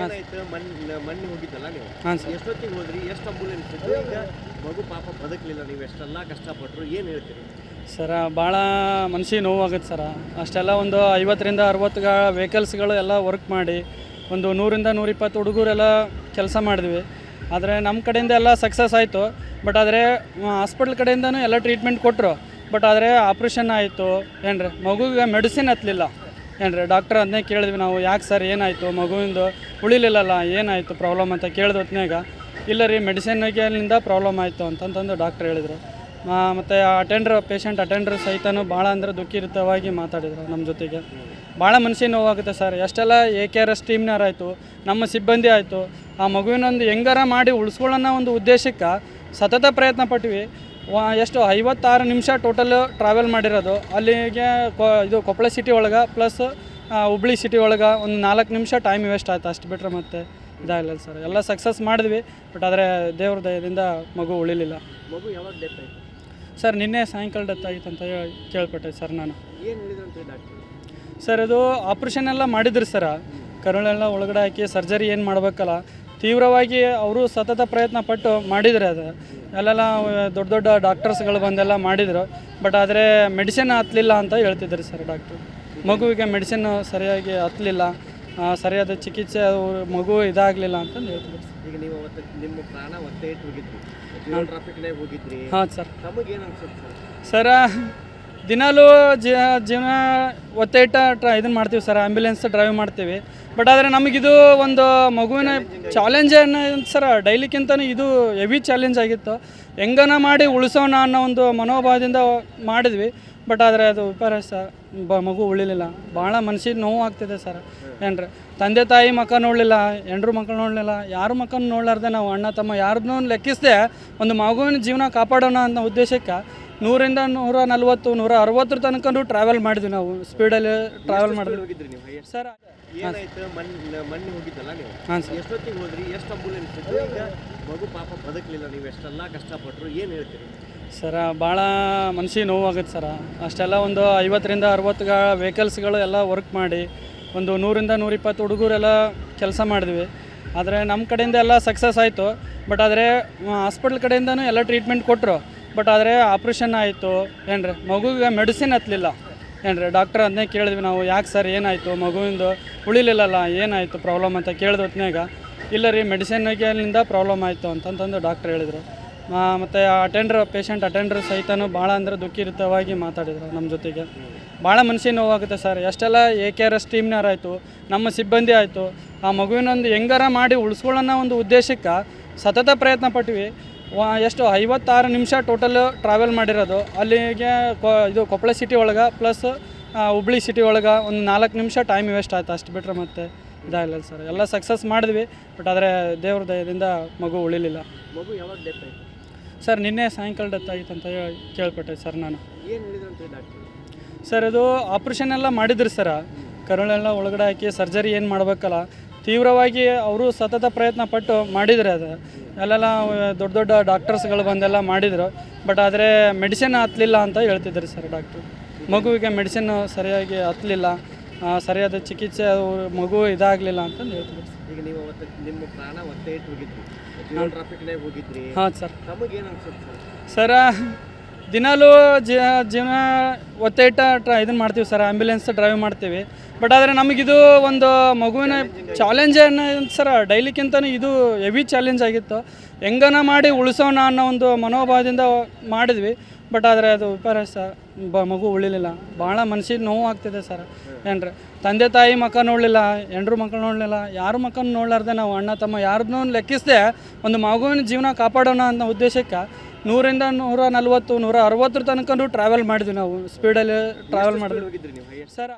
ಏನಾಯ್ತು ಮಣ್ಣು ಮಣ್ಣು ಹೋಗಿದ್ದಲ್ಲ ನೀವು? ಹಾಂ ಸರ್. ಎಷ್ಟೊತ್ತಿಗೆ ಹೋದ್ರಿ? ಎಷ್ಟು ಅಂಬುಲೆನ್ಸ್ ಇತ್ತು? ಈಗ ಮಗು ಪಾಪ ಬದುಕಲಿಲ್ಲ ನೀವು ಎಷ್ಟೆಲ್ಲ ಕಷ್ಟಪಟ್ರು ಏನು ಹೇಳ್ತೀರಿ? ಸರ ಭಾಳ ಮನ್ಸಿಗೆ ನೋವಾಗುತ್ತೆ ಸರ. ಅಷ್ಟೆಲ್ಲ ಒಂದು ಐವತ್ತರಿಂದ ಅರವತ್ತು ವೆಹಿಕಲ್ಸ್ಗಳು ಎಲ್ಲ ವರ್ಕ್ ಮಾಡಿ ಒಂದು ನೂರಿಂದ ನೂರಿಪ್ಪತ್ತು ಹುಡುಗರೆಲ್ಲ ಕೆಲಸ ಮಾಡಿದ್ವಿ. ಆದರೆ ನಮ್ಮ ಕಡೆಯಿಂದ ಎಲ್ಲ ಸಕ್ಸಸ್ ಆಯಿತು. ಬಟ್ ಆದರೆ ಹಾಸ್ಪಿಟ್ಲ್ ಕಡೆಯಿಂದನೂ ಎಲ್ಲ ಟ್ರೀಟ್ಮೆಂಟ್ ಕೊಟ್ಟರು ಬಟ್ ಆದರೆ ಆಪ್ರೇಷನ್ ಆಯಿತು. ಏನ್ರಿ ಮಗುಗೆ ಮೆಡಿಸಿನ್ ಹತ್ತಲಿಲ್ಲ ಏನ್ರಿ ಡಾಕ್ಟರ್ ಅದನ್ನೇ ಕೇಳಿದ್ವಿ ನಾವು, ಯಾಕೆ ಸರ್ ಏನಾಯಿತು, ಮಗುವಿಂದು ಉಳಿಲಿಲ್ಲಲ್ಲ, ಏನಾಯಿತು ಪ್ರಾಬ್ಲಮ್ ಅಂತ ಕೇಳಿದ ಹೊತ್ನ್ಯಾಗ, ಇಲ್ಲ ರೀ ಮೆಡಿಸಿನ್ಗೆಲ್ಲಿಂದ ಪ್ರಾಬ್ಲಮ್ ಆಯಿತು ಅಂತಂತಂದು ಡಾಕ್ಟರ್ ಹೇಳಿದರು. ಮತ್ತು ಅಟೆಂಡ್ರ್ ಪೇಷಂಟ್ ಅಟೆಂಡ್ರ್ ಸಹಿತನೂ ಭಾಳ ಅಂದ್ರೆ ದುಃಖಿತವಾಗಿ ಮಾತಾಡಿದರು ನಮ್ಮ ಜೊತೆಗೆ. ಭಾಳ ಮನಸ್ಸಿನ ನೋವಾಗುತ್ತೆ ಸರ್ ಎಷ್ಟೆಲ್ಲ ಎ ಕೆ ಆರ್ ಎಸ್ ಟೀಮ್ನವರಾಯಿತು ನಮ್ಮ ಸಿಬ್ಬಂದಿ ಆಯಿತು, ಆ ಮಗುವಿನೊಂದು ಹೆಂಗಾರ ಮಾಡಿ ಉಳಿಸ್ಕೊಳ್ಳೋಣ ಒಂದು ಉದ್ದೇಶಕ್ಕೆ ಸತತ ಪ್ರಯತ್ನ ಪಟ್ವಿ. ಎಷ್ಟು ಐವತ್ತಾರು ನಿಮಿಷ ಟೋಟಲ್ ಟ್ರಾವೆಲ್ ಮಾಡಿರೋದು. ಅಲ್ಲಿಗೆ ಕೊ ಇದು ಕೊಪ್ಪಳ ಸಿಟಿ ಒಳಗೆ ಪ್ಲಸ್ ಹುಬ್ಳಿ ಸಿಟಿ ಒಳಗೆ ಒಂದು ನಾಲ್ಕು ನಿಮಿಷ ಟೈಮ್ ವೇಸ್ಟ್ ಆಯ್ತು ಅಷ್ಟು ಬಿಟ್ಟರೆ ಮತ್ತೆ ಇದಾಗಲಿಲ್ಲ ಸರ್ ಎಲ್ಲ ಸಕ್ಸಸ್ ಮಾಡಿದ್ವಿ ಬಟ್ ಆದರೆ ದೇವ್ರ ದಯದಿಂದ ಮಗು ಉಳಿಲಿಲ್ಲ. ಮಗು ಯಾವಾಗ ಡೆತ್ ಆಯಿತು? ಸರ್ ನಿನ್ನೆ ಸಾಯಂಕಾಲ ಡೆತ್ ಆಗಿತ್ತು ಅಂತ ಕೇಳ್ಪಟ್ಟೆ ಸರ್ ನಾನು. ಸರ್ ಅದು ಆಪ್ರೇಷನ್ ಎಲ್ಲ ಮಾಡಿದ್ರಿ ಸರ್ ಕರುಳೆಲ್ಲ ಒಳಗಡೆ ಹಾಕಿ ಸರ್ಜರಿ ಏನು ಮಾಡಬೇಕಲ್ಲ ತೀವ್ರವಾಗಿ ಅವರು ಸತತ ಪ್ರಯತ್ನ ಪಟ್ಟು ಮಾಡಿದ್ರು ಅದು. ಅಲ್ಲೆಲ್ಲ ದೊಡ್ಡ ದೊಡ್ಡ ಡಾಕ್ಟರ್ಸ್ಗಳು ಬಂದೆಲ್ಲ ಮಾಡಿದರು. ಬಟ್ ಆದರೆ ಮೆಡಿಸಿನ್ ಹತ್ತಲಿಲ್ಲ ಅಂತ ಹೇಳ್ತಿದ್ರು ಸರ್ ಡಾಕ್ಟ್ರು. ಮಗುವಿಗೆ ಮೆಡಿಸಿನ್ ಸರಿಯಾಗಿ ಹತ್ತಲಿಲ್ಲ ಸರಿಯಾದ ಚಿಕಿತ್ಸೆ ಅವರು ಮಗು ಇದಾಗಲಿಲ್ಲ ಅಂತಂದು ಹೇಳ್ತಿದ್ರು ಈಗ ನೀವು ನಿಮ್ಮ ಪ್ರಾಣ ಒತ್ತೆ ಹೋಗಿದ್ರಿ. ಹೋಗಿದ್ರಿ. ಹಾಂ ಸರ್. ತಮಗೇನು ಅನ್ಸುತ್ತೆ ಸರ್? ಸರ ದಿನಾಲೂ ಜೀವನ ಒತ್ತೈಟ ಟ್ರ ಇದನ್ನು ಮಾಡ್ತೀವಿ ಸರ್ ಆ್ಯಂಬುಲೆನ್ಸ್ ಡ್ರೈವ್ ಮಾಡ್ತೀವಿ. ಬಟ್ ಆದರೆ ನಮಗಿದು ಒಂದು ಮಗುವಿನ ಚಾಲೆಂಜ್ ಸರ್, ಡೈಲಿಕ್ಕಿಂತನೂ ಇದು ಹೆವಿ ಚಾಲೆಂಜ್ ಆಗಿತ್ತು. ಹೆಂಗನ ಮಾಡಿ ಉಳಿಸೋಣ ಅನ್ನೋ ಒಂದು ಮನೋಭಾವದಿಂದ ಮಾಡಿದ್ವಿ. ಬಟ್ ಆದರೆ ಅದು ವಿಪರ್ಯಾಸ ಬ ಮಗು ಉಳಿಲಿಲ್ಲ. ಭಾಳ ಮನಸ್ಸಿಗೆ ನೋವು ಆಗ್ತಿದೆ ಸರ್. ಏನ್ರಿ? ತಂದೆ ತಾಯಿ ಮಕ್ಕ ನೋಡಲಿಲ್ಲ ಎಂಡ್ರು ಮಕ್ಕಳು ನೋಡಲಿಲ್ಲ, ಯಾರು ಮಕ್ಕಳು ನೋಡ್ಲಾರ್ದೆ ನಾವು ಅಣ್ಣ ತಮ್ಮ ಯಾರನ್ನೂ ಲೆಕ್ಕಿಸದೆ ಒಂದು ಮಗುವಿನ ಜೀವನ ಕಾಪಾಡೋಣ ಅನ್ನೋ ಉದ್ದೇಶಕ್ಕೆ ನೂರಿಂದ ನೂರ ನಲ್ವತ್ತು ನೂರ ಅರವತ್ತರ ತನಕನೂ ಟ್ರಾವೆಲ್ ಮಾಡಿದ್ವಿ ನಾವು. ಸ್ಪೀಡಲ್ಲಿ ಟ್ರಾವೆಲ್ ಮಾಡಿದ್ವಿ. ಸರ್ ಹಾಂ ಸರ್ ಎಷ್ಟೊತ್ತಿಗೆ ಹೋದ್ರಿ? ಎಷ್ಟು ಅಂಬುಲೆನ್ಸ್ ಇತ್ತು? ಮಗು ಪಾಪ ಬದುಕಲಿಲ್ಲ ನೀವು. ಎಷ್ಟೆಲ್ಲ ಕಷ್ಟಪಟ್ರು? ಏನು ಹೇಳ್ತೀರಿ? ಸರ ಭಾಳ ಮನ್ಸಿಗೆ ನೋವಾಗುತ್ತೆ ಸರ ಅಷ್ಟೆಲ್ಲ ಒಂದು ಐವತ್ತರಿಂದ ಅರವತ್ತು ವೆಹಿಕಲ್ಸ್ಗಳು ಎಲ್ಲ ವರ್ಕ್ ಮಾಡಿ ಒಂದು ನೂರಿಂದ ನೂರಿಪ್ಪತ್ತು ಹುಡುಗರೆಲ್ಲ ಕೆಲಸ ಮಾಡಿದ್ವಿ. ಆದರೆ ನಮ್ಮ ಕಡೆಯಿಂದ ಎಲ್ಲ ಸಕ್ಸಸ್ ಆಯಿತು. ಬಟ್ ಆದರೆ ಹಾಸ್ಪಿಟ್ಲ್ ಕಡೆಯಿಂದನೂ ಎಲ್ಲ ಟ್ರೀಟ್ಮೆಂಟ್ ಕೊಟ್ಟರು ಬಟ್ ಆದರೆ ಆಪ್ರೇಷನ್ ಆಯಿತು, ಏನ್ರಿ? ಮಗುಗೆ ಮೆಡಿಸಿನ್ ಹತ್ತಲಿಲ್ಲ ಏನ್ರಿ? ಡಾಕ್ಟರ್ ಅದನ್ನೇ ಕೇಳಿದ್ವಿ ನಾವು, ಯಾಕೆ ಸರ್ ಏನಾಯಿತು? ಮಗುವಿಂದು ಉಳಿಲಿಲ್ಲಲ್ಲ, ಏನಾಯಿತು ಪ್ರಾಬ್ಲಮ್ ಅಂತ ಕೇಳಿದ ಹೊತ್ನ್ಯಾಗ, ಇಲ್ಲ ರೀ ಮೆಡಿಸಿನ್ಗೆಲ್ಲಿಂದ ಪ್ರಾಬ್ಲಮ್ ಆಯಿತು ಅಂತಂತಂದು ಡಾಕ್ಟರ್ ಹೇಳಿದರು. ಮತ್ತು ಅಟೆಂಡ್ರ್, ಪೇಷಂಟ್ ಅಟೆಂಡ್ರ್ ಸಹಿತನೂ ಭಾಳ ಅಂದ್ರೆ ದುಃಖಿತವಾಗಿ ಮಾತಾಡಿದರು ನಮ್ಮ ಜೊತೆಗೆ. ಭಾಳ ಮನಸ್ಸಿಗೆ ನೋವಾಗುತ್ತೆ ಸರ್. ಎಷ್ಟೆಲ್ಲ ಎ ಕೆ ಆರ್ ಎಸ್ ಟೀಮ್ನವರಾಯಿತು ನಮ್ಮ ಸಿಬ್ಬಂದಿ ಆಯಿತು, ಆ ಮಗುವಿನೊಂದು ಹೆಂಗಾರ ಮಾಡಿ ಉಳಿಸ್ಕೊಳ್ಳೋಣ ಒಂದು ಉದ್ದೇಶಕ್ಕೆ ಸತತ ಪ್ರಯತ್ನ ಪಟ್ವಿ. ಎಷ್ಟು ಐವತ್ತಾರು ನಿಮಿಷ ಟೋಟಲ್ ಟ್ರಾವೆಲ್ ಮಾಡಿರೋದು. ಅಲ್ಲಿಗೆ ಕೊ ಇದು ಕೊಪ್ಪಳ ಸಿಟಿ ಒಳಗೆ ಪ್ಲಸ್ ಹುಬ್ಳಿ ಸಿಟಿ ಒಳಗೆ ಒಂದು ನಾಲ್ಕು ನಿಮಿಷ ಟೈಮ್ ವೇಸ್ಟ್ ಆಯ್ತು ಅಷ್ಟು ಬಿಟ್ಟರೆ ಮತ್ತೆ ಇದಾಗಲಿಲ್ಲ ಸರ್ ಎಲ್ಲ ಸಕ್ಸಸ್ ಮಾಡಿದ್ವಿ ಬಟ್ ಆದರೆ ದೇವ್ರ ದಯದಿಂದ ಮಗು ಉಳಿಲಿಲ್ಲ. ಮಗು ಯಾವಾಗ ಡೆತ್ ಆಯಿತು? ಸರ್ ನಿನ್ನೆ ಸಾಯಂಕಾಲ ಡೆತ್ ಆಗಿತ್ತು ಅಂತ ಕೇಳ್ಪಟ್ಟೆ ಸರ್ ನಾನು. ಸರ್ ಇದು ಆಪ್ರೇಷನ್ ಎಲ್ಲ ಮಾಡಿದ್ರಿ ಸರ ಕರುಳೆಲ್ಲ ಒಳಗಡೆ ಹಾಕಿ ಸರ್ಜರಿ ಏನು ಮಾಡಬೇಕಲ್ಲ ತೀವ್ರವಾಗಿ ಅವರು ಸತತ ಪ್ರಯತ್ನ ಪಟ್ಟು ಮಾಡಿದರೆ ಅದು. ಅಲ್ಲೆಲ್ಲ ದೊಡ್ಡ ದೊಡ್ಡ ಡಾಕ್ಟರ್ಸ್ಗಳು ಬಂದೆಲ್ಲ ಮಾಡಿದರು. ಬಟ್ ಆದರೆ ಮೆಡಿಸಿನ್ ಹತ್ತಲಿಲ್ಲ ಅಂತ ಹೇಳ್ತಿದ್ರು ಸರ್ ಡಾಕ್ಟ್ರು. ಮಗುವಿಗೆ ಮೆಡಿಸಿನ್ ಸರಿಯಾಗಿ ಹತ್ತಲಿಲ್ಲ ಸರಿಯಾದ ಚಿಕಿತ್ಸೆ ಮಗು ಇದಾಗಲಿಲ್ಲ ಅಂತ ಹೇಳ್ತಿದ್ರು ಈಗ ನೀವು ಅವತ್ತು ನಿಮ್ಮ ಪ್ರಾಣ ಒತ್ತೆ ಇಟ್ಟು ಹೋಗಿದ್ರಿ ಜಿಯೋ ಟ್ರಾಫಿಕ್ನಾಗ ಹೋಗಿದ್ರಿ. ಹಾಂ ಸರ್. ತಮಗೇನು ಅನ್ಸುತ್ತೆ ಸರ್? ಸರ ದಿನಾಲೂ ಜೀವನ ಒತ್ತೆ ಇಟ್ಟ ಟ್ರ ಇದನ್ನು ಮಾಡ್ತೀವಿ ಸರ್ ಆ್ಯಂಬುಲೆನ್ಸ್ ಡ್ರೈವ್ ಮಾಡ್ತೀವಿ. ಬಟ್ ಆದರೆ ನಮಗಿದು ಒಂದು ಮಗುವಿನ ಚಾಲೆಂಜ್ ಸರ, ಡೈಲಿಕ್ಕಿಂತನೂ ಇದು ಹೆವಿ ಚಾಲೆಂಜ್ ಆಗಿತ್ತು. ಹೆಂಗನ ಮಾಡಿ ಉಳಿಸೋಣ ಅನ್ನೋ ಒಂದು ಮನೋಭಾವದಿಂದ ಮಾಡಿದ್ವಿ. ಬಟ್ ಆದರೆ ಅದು ವಿಪರ್ಯಾಸ ಬ, ಮಗು ಉಳಿಲಿಲ್ಲ. ಭಾಳ ಮನಸ್ಸಿಗೆ ನೋವು ಆಗ್ತಿದೆ ಸರ್. ಏನ್ರಿ, ತಂದೆ ತಾಯಿ ಮಕ್ಕ ನೋಡಲಿಲ್ಲ ಎಂಡ್ರು ಮಕ್ಕಳು ನೋಡಲಿಲ್ಲ, ಯಾರು ಮಕ್ಕಳು ನೋಡ್ಲಾರ್ದೆ ನಾವು ಅಣ್ಣ ತಮ್ಮ ಯಾರನ್ನೂ ಲೆಕ್ಕಿಸದೆ ಒಂದು ಮಗುವಿನ ಜೀವನ ಕಾಪಾಡೋಣ ಅನ್ನೋ ಉದ್ದೇಶಕ್ಕೆ ನೂರಿಂದ ನೂರ ನಲ್ವತ್ತು ನೂರ ಅರವತ್ತರ ತನಕ ಟ್ರಾವೆಲ್ ಮಾಡಿದ್ವಿ ನಾವು. ಸ್ಪೀಡಲ್ಲಿ ಟ್ರಾವೆಲ್ ಮಾಡಿದ್ವಿ. ಸರ್